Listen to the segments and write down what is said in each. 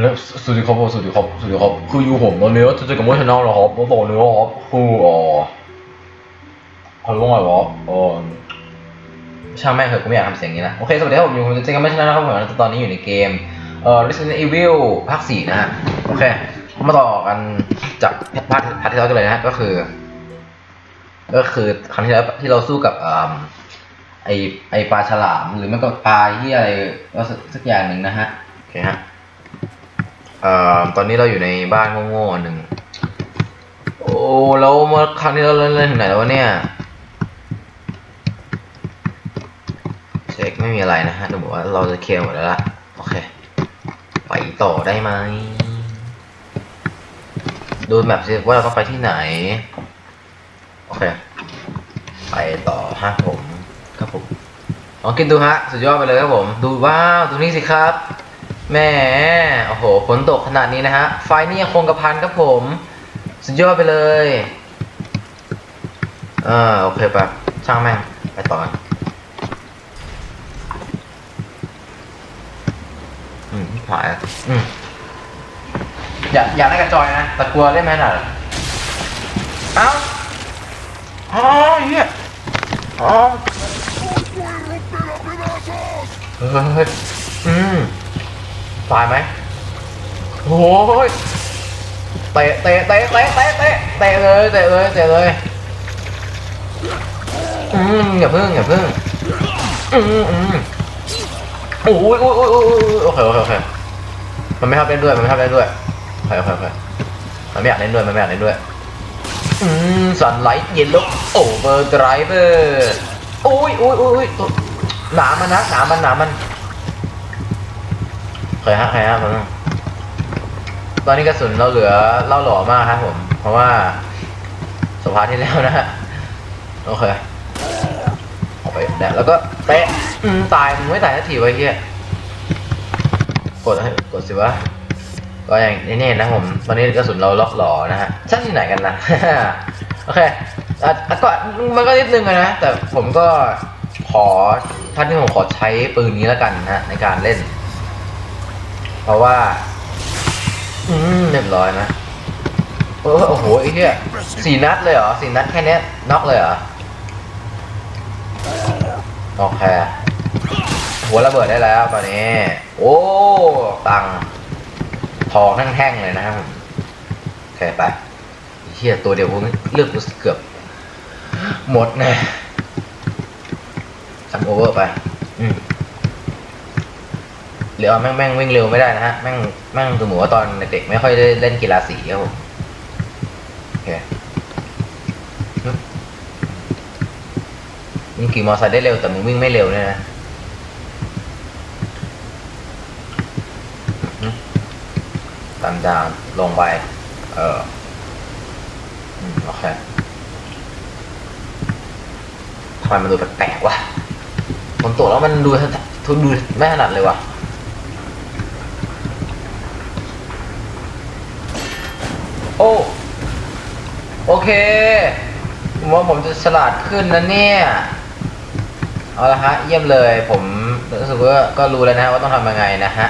แล้วสวัสดีครับสวัสดีครับสวัสดีครับคืออยู่ผมตอนนี้ว่าจะเจอกับมวยชนะแล้วครับแล้วตอนนี้ครับคืออ๋อเขาเรียกว่าไงวะเออช่างแม่งเถอะกูไม่อยากทำเสียงนี้นะโอเคสวัสดีครับผมอยู่ผมจะเจอกับมวยชนะครับผมตอนนี้อยู่ในเกมเอ่อ Resident Evil ภาค4นะฮะโอเคมาต่อกันจากพาร์ทพาร์ทที่แล้วกันเลยนะฮะก็คือ ก็คือครั้งที่แล้วที่เราสู้กับเอ่อไอไอปลาฉลามหรือไม่ก็ปลาที่อะไรสักอย่างหนึ่งนะฮะโอเคฮะ เอ่อตอนนี้เราอยู่ในบ้านโง่ๆอันหนึ่งโอ้แล้วเมื่อครั้งที่เราเล่นเล่นถึงไหนแล้ววะเนี่ยเช็คไม่มีอะไรนะฮะดูเหมือนว่าเราจะเคลียร์หมดแล้วล่ะโอเคไปต่อได้ไหมดูแมปสิว่าเราต้องไปที่ไหนโอเคไปต่อฮะผมครับผมลองกินดูฮะสุดยอดไปเลยครับผม ดูว้าวตรงนี้สิครับ แหม่โอ้โหฝนตกขนาดนี้นะฮะ ไฟนี่ยังคงกระพันครับผม สุดยอดไปเลย เออโอเคปะช่างแม่ง ไปต่อกันอืมหายอะอืมอยากอยากได้กระจอยนะ แต่กลัวเล่นไม่ถนัดอะเอ้าอ๋อเฮียอ๋อเฮ้ยเฮ้ยอืม ตายไหมโอ้ยเตะเตะเตะเตะเตะเตะเตะเลยเตะเลยเตะเลยอืมอย่าเพึ่งอย่าเพึ่งอืมอืมโอ้ยโอ้ยโอ้ยโอ้ยโอเคโอเคโอเคมันไม่ชอบเล่นด้วยมันไม่ชอบเล่นด้วยโอเคโอเคโอเคมันไม่อยากเล่นด้วยมันไม่อยากเล่นด้วยอืมสันไลท์เย็นลบโอเวอร์ไดรเวอร์โอ้ยโอ้ยโอ้ยตัวหนามันนะหนามันหนามัน เคยฮะเคยฮะผมตอนนี้กระสุนเราเหลือเล่าหล่อมากครับผม เพราะว่าสภาที่แล้วนะฮะโอเคออกไปแดดแล้วก็เตะตายมึงไม่ตายสักทีไว้เฮียกดให้กดสิวะก็อย่างนี้นะผมตอนนี้กระสุนเราล็อกหล่อนะฮะช่างที่ไหนกันนะโอเคอะก็มันก็นิดนึงนะ แต่ผมก็ขอท่านที่ผมขอใช้ปืนนี้แล้วกันนะในการเล่น เพราะว่า อืมเรียบร้อยนะเออโอ้โหไอ้เหี้ยสี่นัดเลยเหรอสี่นัดแค่เนี้ยน็อกเลยเหรอโอเคหัวระเบิดได้แล้วตอนนี้ โอ้ตังค์ทองแท่งๆเลยนะครับผมโอเคไปไอ้เหี้ยตัวเดียวกูเลือกกูเกือบ หมดแน่ทำโอเวอร์ไป อืม เรือแม่งแม่งวิ่งเร็วไม่ได้นะฮะแม่งแม่งคือหมูว่าตอนเด็กไม่ค่อยได้เล่นกีฬาสีครับผมโอเคมึงขี่มอเตอร์ไซค์ได้เร็วแต่มึงวิ่งไม่เร็วเนี่ยนะตามดาวลงไป เออโอเคทำไมมันดูแปลกๆวะฝนตกแล้วมันดูทุนดูไม่ถนัดเลยว่ะ โอ้ โอเค ผมว่าผมจะฉลาดขึ้นนะเนี่ย เอาละฮะ เยี่ยมเลย ผมรู้สึกว่าก็รู้แล้วนะว่าต้องทำยังไงนะฮะ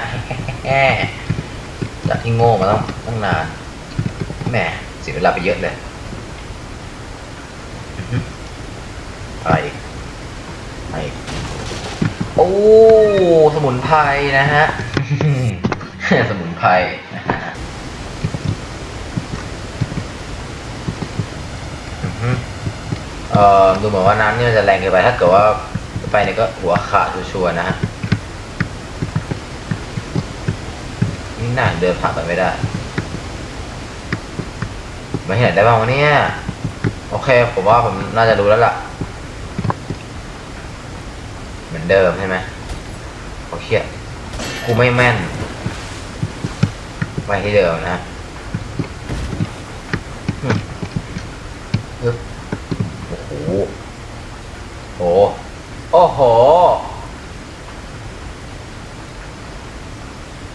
จากที่โง่มาต้องตั้งนานแหมเสียเวลาไปเยอะเลยอะไรอะไรโอ้ สมุนไพรนะฮะ สมุนไพรนะฮะ อือฮึ เอ่อดูเหมือนว่าน้ำเนี่ยจะแรงเกินไปถ้าเกิดว่าไปเนี่ยก็หัวขาดชัวร์นะฮะนี่หน่าเดินผ่านไปไม่ได้ไม่เห็นได้บ้างวะเนี่ยโอเค ผมว่าผมน่าจะรู้แล้วล่ะ เหมือนเดิมใช่ไหมโอเคกูไม่แม่น ไปที่เดิมนะฮะอืม ปึ๊บโอ้โห โอ้โอ้โห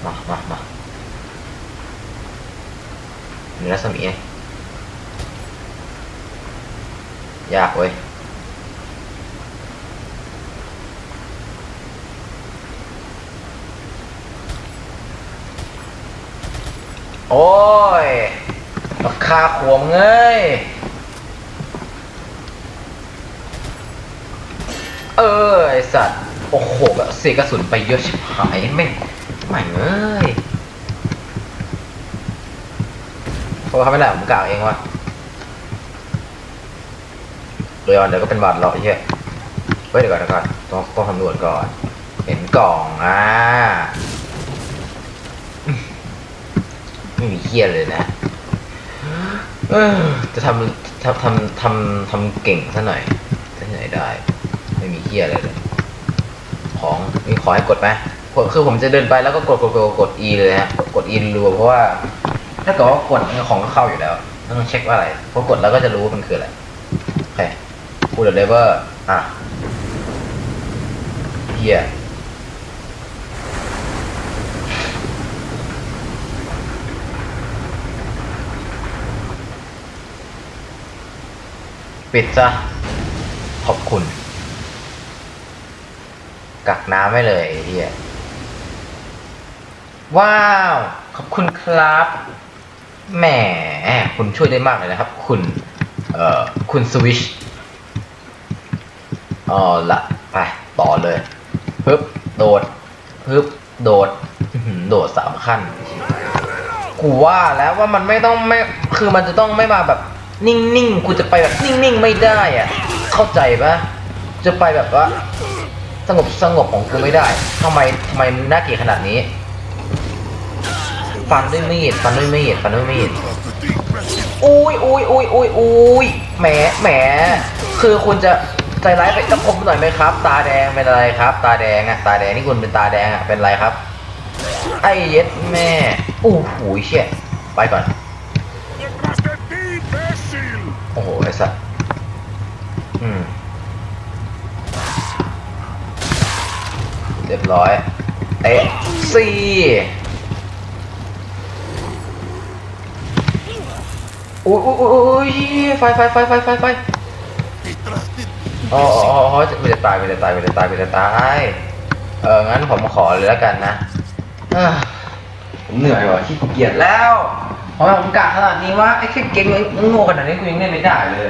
มามามามีรัศมีไงยากเว้ยโอ้ยราคาขวมเงยเออไอสัตว์ โอ้โหแบบเสียกระสุนไปเยอะชิบหายแม่งไม่เอ้ยเพราะเขาไม่ได้ผมกล่าวเองว่าเดี๋ยวเดี๋ยวก็เป็นบาดหรอกไอ้เหี้ยเฮ้ยเดี๋ยวก่อนเดี๋ยวก่อนต้องต้องสำรวจก่อน เห็นกล่องอะไม่มีเฮียเลยนะจะทำทำทำทำทำเก่งซะหน่อยจะที่ไหนได้ ไม่มีเฮียอะไรเลย ของมีขอให้กดไหมคือผมจะเดินไปแล้วก็กดกดกดกด E เลยฮะกด E รัวเพราะว่า ถ้าเกิดว่ากดของก็เข้าอยู่แล้วต้องเช็คว่าอะไรพอกดแล้วก็จะรู้ว่ามันคืออะไรโอเคพูดเลยว่าอะเฮียปิดซะขอบคุณ กักน้ำไว้เลยไอ้เฮียว้าว ขอบคุณครับแหมคุณช่วยได้มากเลยนะครับ คุณ เอ่อ คุณสวิชอ๋อละไป ต่อเลยฮึบโดดฮึบโดดโดดสามขั้น กูว่าแล้วว่ามันไม่ต้องไม่ คือมันจะต้องไม่มาแบบ นิ่งๆ กูจะไปแบบนิ่งๆ ไม่ได้อะ เข้าใจปะจะไปแบบว่า สงบสงบของกูไม่ได้ทำไมทำไมน่าเกลียดขนาดนี้ ฟันด้วยมีดฟันด้วยมีดฟันด้วยมีดอุ้ยอุ้ยอุ้ยอุ้ยอุ้ยแหมแหมคือคุณจะใจร้ายไปกับผมหน่อยไหมครับ ตาแดงเป็นอะไรครับ ตาแดงอะตาแดงนี่คุณเป็นตาแดงอะเป็นอะไรครับ ไอ้เย็ดแม่อู้หูยเชี่ยไปก่อนโอ้โหไอ้สัสอืม เรียบร้อย เตะสี่อุ้ยอุ้ยอุ้ยไฟไฟไฟไฟไฟไฟ ¡Detrás de ti! อ๋ออ๋ออ๋อไม่ได้ตายไม่ได้ตายไม่ได้ตายไม่ได้ตาย เออ งั้นผมขอเลยแล้วกันนะเอ้อผมเหนื่อยว่ะขี้เกียจแล้วเพราะว่าผมกะขนาดนี้ว่าไอ้แค่เก่งมึงโง่ขนาดนี้กูยังเล่นไม่ได้เลย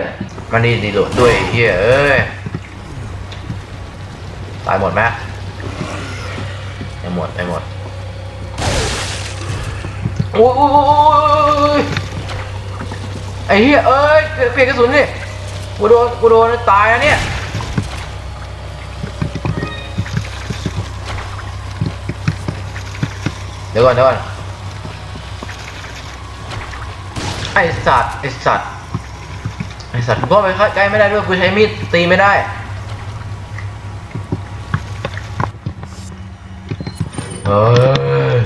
มันดีดีโหลดด้วยเฮียเอ้ย ตายหมดไหม หมดไม่หมดโอ้ยโอ้ยโอ้ยโอ้ยไอ้เฮียเอ้ยเปลี่ยนกระสุนดิกูโดนกูโดนตายอะเนี่ยเดี๋ยวก่อนเดี๋ยวก่อนไอสัตว์ไอสัตว์ไอสัตว์กูก็ไปใกล้ไม่ได้ด้วยกูใช้มีดตีไม่ได้ เฮ้ย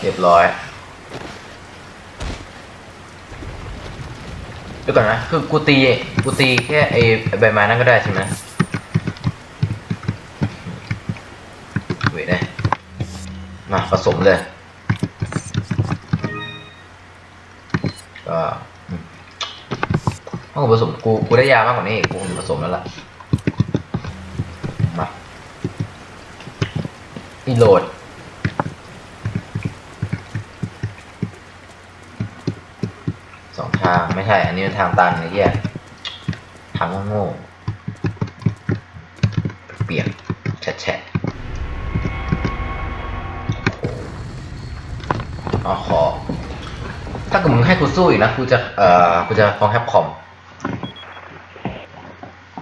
เรียบร้อยเดี๋ยวก่อนนะ คือกูตีกูตีแค่ไอใบไม้นั่นก็ได้ใช่ไหมเว้ยนะมาผสมเลย ก็อืมถ้ากูผสมกูกูได้ยามากกว่านี้กูผสมแล้วล่ะ มา อีโหลด สองทาง ไม่ใช่ อันนี้เป็นทางตันไอ้เหี้ยทางโง่ๆเปียกแฉะๆอ๋อขอ ถ้าเกิดมึงให้กูสู้อีกนะ กูจะ เอ่อ กูจะฟ้องแคปคอม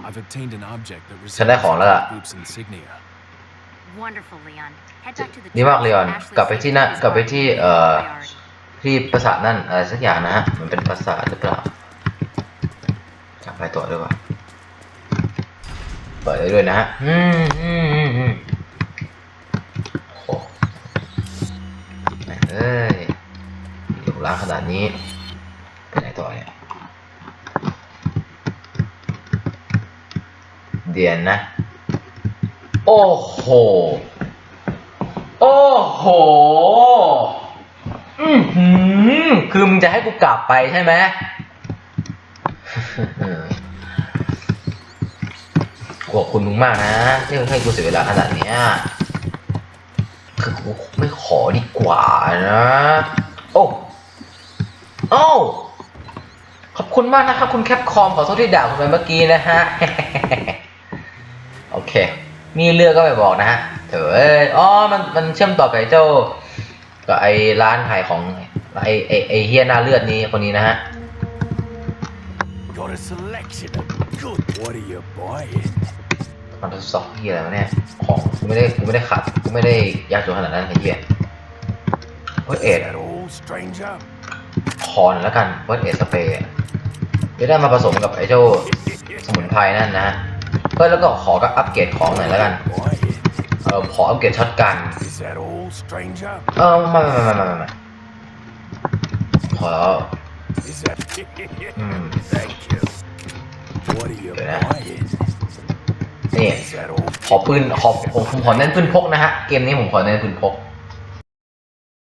I've obtained an object that ฉันได้ของแล้วล่ะ ดีมาก church. เล o อน Ashley's กลับไปที่นั่น safety is กลับไป our ที่ priority. เอ่อที่ปราสาทนั่นอะไรสักอย่างนะฮะมันเป็นปราสาทหรือเปล่าจำไปต่อด้วยวะเปิดได้ด้วยนะฮะอืมอืมอืมอืมโอ้โหแม่งเอ้ยอยู่ร้านขนาดนี้ไปไหนต่อเนี่ยเดียนนะ โอ้โห โอ้โห อือหือคือมึงจะให้กูกลับไปใช่ไหม ขอบคุณมึงมากนะที่ให้กูเสียเวลาขนาดเนี้ย คือกูไม่ขอดีกว่านะ โอ้โอ้ขอบคุณมากนะครับ คุณแคปคอมขอโทษที่ด่าคุณไปเมื่อกี้นะฮะ โอเค มีเรื่องก็ไม่บอกนะฮะเถอะเอ้ยอ๋อมันมันเชื่อมต่อกับไอ้เจ้ากับไอ้ร้านขายของไอ้ไอ้ไอ้เฮียหน้าเลือดนี้คนนี้นะฮะ Got a selection of good. What are you buying? มันทดสอบเฮียอะไรวะเนี่ย ของกูไม่ได้กูไม่ได้ขัดกูไม่ได้ยากจนขนาดนั้นไอ้เฮียเฮ้ยเอ็ด Is that all, stranger? คอหนอยแล้วกันเฟิร์สเอสเปรย์จะได้มาผสมกับไอ้เจ้าสมุนไพรนั่นนะฮะ เฮ้ยแล้วก็ขอก็อัปเกรดของหน่อยแล้วกัน เออขออัปเกรดช็อตกันเออไม่ไม่ไม่ไม่ไม่ไม่ขอ Is that? Hmm. Thank you. What are you Yeah. buying? นี่ขอปืนขอผมผมขอเน้นปืนพกนะฮะ เกมนี้ผมขอเน้นปืนพก